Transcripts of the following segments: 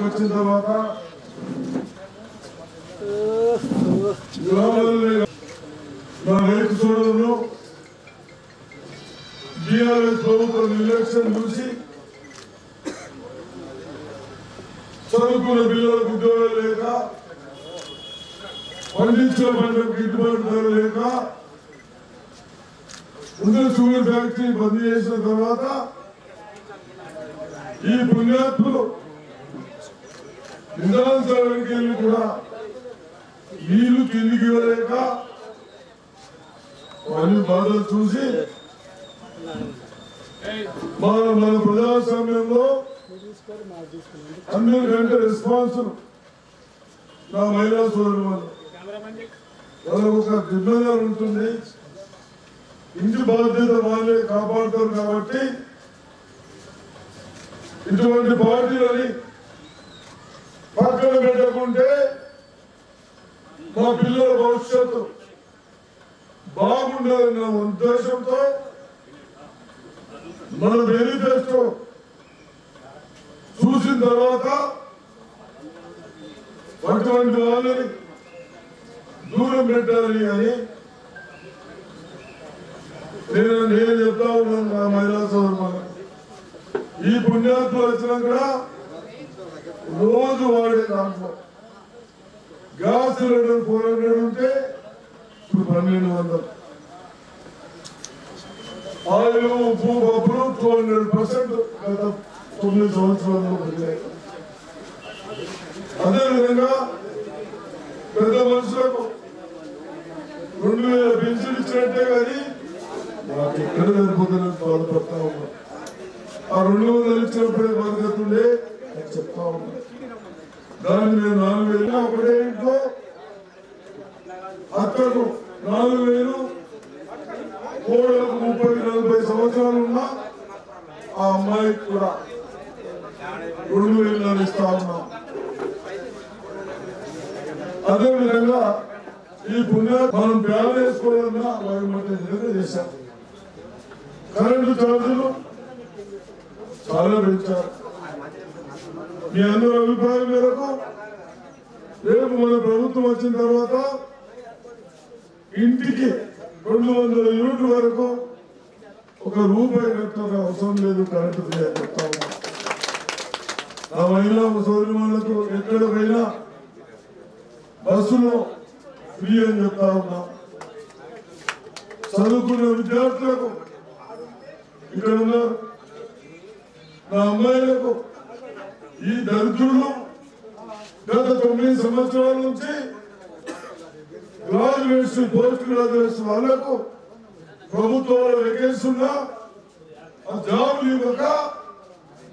వచ్చిన తర్వాత గ్రామాల్లో నా రైతు సోదరులు టీఆర్ఎస్ ప్రభుత్వం నిర్లక్ష్యం చూసి చదువుకున్న పిల్లలకు ఉద్యోగాలు లేక పండించిన పంటకు గిట్టుబాటు ధర లేక ఉన్న షుగర్ ఫ్యాక్టరీ బంద్ చేసిన తర్వాత ఈ పుణ్యాత్ములు నిజాంశాలకి వెళ్ళి కూడా నీళ్ళు తిరిగి ఇవ్వలేక వారి బాధలు చూసి మన మన ప్రజాస్వామ్యంలో అందరికంటే రెస్పాన్స్ నా మహిళా సోదరు వాళ్ళకు ఒక జిమ్మేదారు ఉంటుంది. ఇంటి బాధ్యత వాళ్ళే కాపాడుతారు కాబట్టి ఇటువంటి పార్టీలని పక్కన పెట్టకుంటే మా పిల్లల భవిష్యత్తు బాగుండాలన్న ఉద్దేశంతో మన మేనిఫెస్టో చూసిన తర్వాత అటువంటి వాళ్ళని దూరం పెట్టాలి అని నేను నేను చెప్తా ఉన్నాను నా మహిళా సోదరు ఈ పుణ్యాత్మ వచ్చినాక రోజు వాడే దాంట్లో గ్యాస్ సిలిండర్ ఫోర్ హండ్రెడ్ ఉంటే ఇప్పుడు పన్నెండు వందలు. ఆయిల్ ఉప్పు పప్పులు టూ హండ్రెడ్ పర్సెంట్ గత తొమ్మిది సంవత్సరాల్లో పెరిగాయి అదేవిధంగా పెద్ద మనుషులకు రెండు వేల పెన్షన్ ఇచ్చినట్టే కానీ నాకు ఎక్కడ సరిపోతుందని బాధపడతా ఉన్నాం. ఆ రెండు వందలు ఇచ్చినప్పుడే బతకతుండే అని చెప్తా ఉన్నా దాన్ని నేను నాలుగు వేలు ఒకటే ఇంట్లో అక్కకు నాలుగు వేలు. కోడలకు ముప్పై నలభై సంవత్సరాలు ఉన్నా ఆ అమ్మాయికి కూడా రెండు వేలు ఇస్తా ఉన్నాం. అదేవిధంగా ఈ పుణ్య మనం బ్యాన్ వేసుకోవాలన్నా వాయుమట్టి చేశాం కరెంటు ఛార్జీలు చాలా పెంచారు. మీ అందరి అభిప్రాయం మేరకు రేపు మన ప్రభుత్వం వచ్చిన తర్వాత ఇంటికి రెండు వందల యూనిట్ల వరకు ఒక రూపాయి కట్టాల్సిన అవసరం లేదు కరెంటు ఫ్రీ అని చెప్తా ఉన్నా. ఆ మహిళా సోదరిమణులకు ఎక్కడ పోయినా బస్సులో ఫ్రీ అని చెప్తా ఉన్నా. చదువుకున్న విద్యార్థులకు ఇక్కడ ఉన్నారు నా అమ్మాయిలకు ఈ దరిద్రులు గత తొమ్మిది సంవత్సరాల నుంచి గ్రాడ్యుయేషన్ పోస్ట్ గ్రాడ్యుయేషన్ వాళ్ళకు ప్రభుత్వాలు వెకేస్తున్నా ఆ జాబులు ఇవ్వక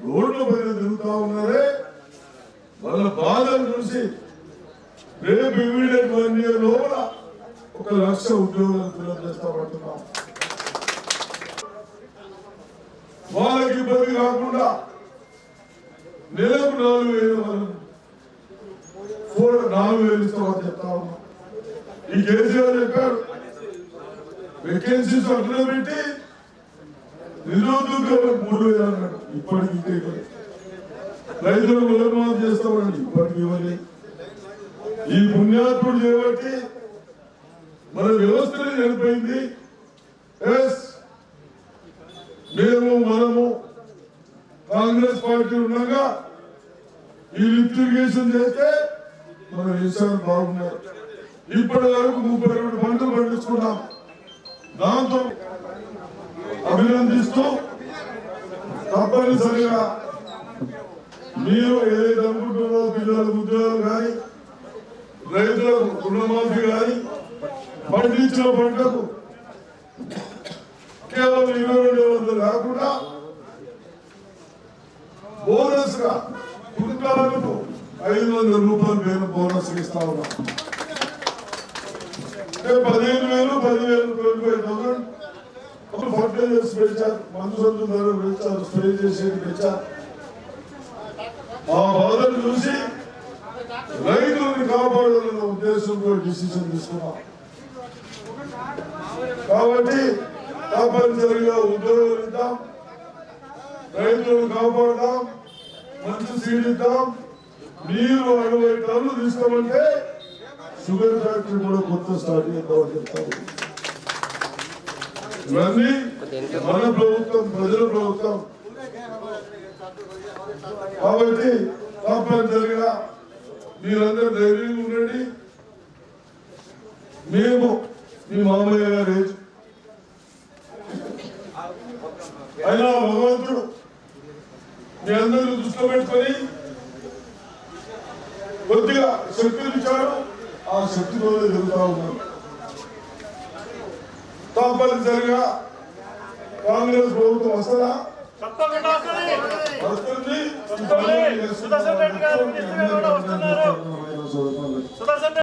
రోడ్ల పైన తిరుగుతా ఉన్నారే. వాళ్ళ బాధను చూసి రేపు ఇమీడియట్ వన్ ఇయర్ లోపల ఒక లక్ష ఉద్యోగాలు ఫిల్అప్ పడుతున్నాం వాళ్ళకి ఇబ్బంది కాకుండా నెలకు నాలుగు వేలు మనం ఫోర్ నాలుగు వేలు ఇస్తామని చెప్తా ఉన్నాం ఈ కేసీఆర్ చెప్పారు వేకెన్సీస్ అట్లా పెట్టి నిరుద్యోగులకు మూడు వేలు అన్నాడు. ఇప్పటికి ఇంకా ఇవ్వలేదు రైతులకు రుణమాఫీ చేస్తామండి ఇప్పటికి ఇవ్వలేదు ఈ పుణ్యాత్ముడు చేయబట్టి మన వ్యవస్థనే చనిపోయింది ఎస్ మేము మనము కాంగ్రెస్ పార్టీ ఉండగా ఈ లిఫ్ట్ ఇరిగేషన్ చేస్తే మన విషయాలు బాగున్నారు. ఇప్పటి వరకు ముప్పై రెండు పంటలు పండించుకున్నాం. దాంతో అభినందిస్తూ తప్పనిసరిగా మీరు ఏదైతే అనుకుంటున్నారో పిల్లలకు ఉద్యోగాలు కానీ రైతులకు రుణమాఫీ కానీ పండించిన పంటకు కేవలం ఇరవై రెండు వందలు కాకుండా బోనస్గా కుటుంబాలకు ఐదు వందల రూపాయలు మేము బోనస్ ఇస్తా ఉన్నాం. అంటే పదిహేను వేలు పదివేలు ట్వంటీ ఫైవ్ థౌసండ్ ఫర్టిలైజర్స్ పెంచారు మందు సందు ధర పెంచారు స్ప్రే చేసేది పెంచారు ఆ బాధను చూసి రైతులను కాపాడాలన్న ఉద్దేశంతో డిసిషన్ తీసుకున్నాం. కాబట్టి తప్పనిసరిగా ఉద్యోగాలు ఇద్దాం రైతులను కాపాడదాం. మంచి సీడ్ ఇద్దాం మీరు అరవై టన్నులు తీసుకోమంటే షుగర్ ఫ్యాక్టరీ కూడా కొత్త స్టార్ట్ చేద్దామని చెప్తాము ఇవన్నీ మన ప్రభుత్వం ప్రజల ప్రభుత్వం. కాబట్టి తప్పనిసరిగా మీరందరూ ధైర్యంగా ఉండండి. మేము మీ మామయ్య గారు. అయినా భగవంతుడు మీ అందరూ దృష్టిలో పెట్టుకొని కొద్దిగా శక్తులు ఇచ్చాడు ఆ శక్తితో ఎదుగుతా ఉన్నాం తప్పనిసరిగా కాంగ్రెస్ ప్రభుత్వం వస్తుందా? వస్తుంది. వస్తుంది. వస్తుంది. సుదర్శన్ రెడ్డి గారు,